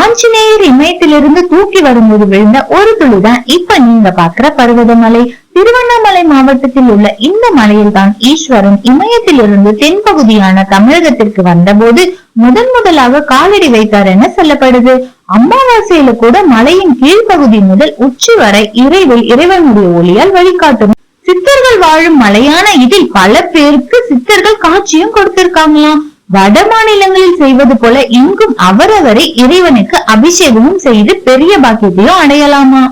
ஆஞ்சநேயர் இமயத்திலிருந்து தூக்கி வரும்போது விழுந்த ஒரு துளிதான் இப்ப நீங்க பாக்குற பர்வதமலை. திருவண்ணாமலை மாவட்டத்தில் உள்ள இந்த மலையில் தான் ஈஸ்வரன் இமயத்திலிருந்து தென்பகுதியான தமிழகத்திற்கு வந்தபோது முதன் முதலாக காலடி வைத்தார் என சொல்லப்படுது. அமாவாசையில கூட மலையின் கீழ்ப்பகுதி முதல் உச்சி வரை இறைவில் இறைவனுடைய ஒளியால் வழிகாட்டும். சித்தர்கள் வாழும் மலையான இதில் பல பேருக்கு சித்தர்கள் காட்சியும் கொடுத்திருக்காங்களாம். வட மாநிலங்களில் செய்வது போல இங்கும் அவரவரை இறைவனுக்கு அபிஷேகமும் செய்து பெரிய பாக்கியத்தையும் அடையலாமா?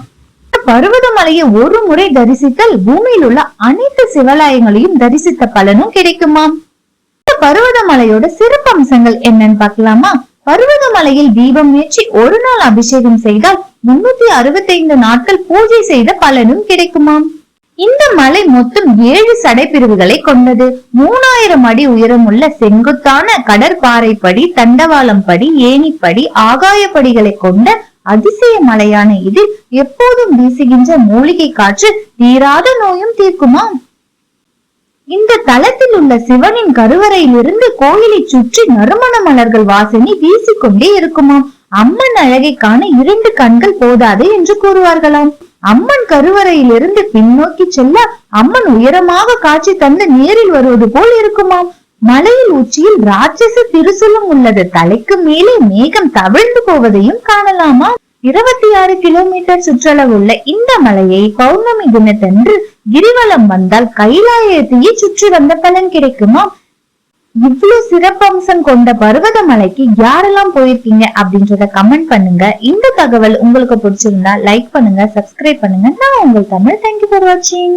பருவதமலையை ஒரு முறை தரிசித்தால் பூமியில் உள்ள அனைத்து சிவாலயங்களையும் தரிசித்த பலனும் கிடைக்குமாம் இந்த சிறப்பு சிறப்பம்சங்கள் என்னன்னு பார்க்கலாமா? பருவதமலையில் தீபம் ஏற்றி ஒரு நாள் அபிஷேகம் செய்தால் முன்னூத்தி அறுபத்தைந்து நாட்கள் பூஜை செய்த பலனும் கிடைக்குமாம். இந்த மலை மொத்தம் ஏழு சடைப்பிரிவுகளை கொண்டது. மூணாயிரம் அடி உயரமுள்ள செங்குத்தான கடற்பாறைப்படி தண்டவாளம் படி ஏணிப்படி ஆகாயப்படிகளை கொண்ட அதிசய மலையான இதில் எப்போதும் வீசுகின்ற மூலிகை காற்று தீராத நோயும் தீர்க்குமாம் இந்த தளத்தில் உள்ள சிவனின் கருவறையிலிருந்து கோயிலை சுற்றி நறுமண மலர்கள் வாசனை வீசிக்கொண்டே இருக்குமாம். அம்மன் அழகை காண இரண்டு கண்கள் போதாது என்று கூறுவார்களாம். அம்மன் கருவறையிலிருந்து பின்னோக்கி செல்ல அம்மன் உயரமாக காட்சி தந்து நேரில் வருவது போல் இருக்குமாம் மலையில் உச்சியில் ராட்சச திருசுலம் உள்ளது. தலைக்கு மேலே மேகம் தவிழ்ந்து போவதையும் காணலாமா? இருபத்தி ஆறு கிலோமீட்டர் சுற்றளவுள்ள இந்த மலையை பௌர்ணமி தினத்தன்று கிரிவலம் வந்தால் கைலாயத்தையே சுற்றி வந்த பலன் கிடைக்குமா? இவ்வளவு சிறப்பம்சம் கொண்ட பர்வத மலைக்கு யாரெல்லாம் போயிருக்கீங்க அப்படின்றத கமெண்ட் பண்ணுங்க. இந்த தகவல் உங்களுக்கு பிடிச்சிருந்தா லைக் பண்ணுங்க சப்ஸ்கிரைப் பண்ணுங்க. நான் உங்கள் தமிழ் தேங்க்யூ ஃபார் வாட்சிங்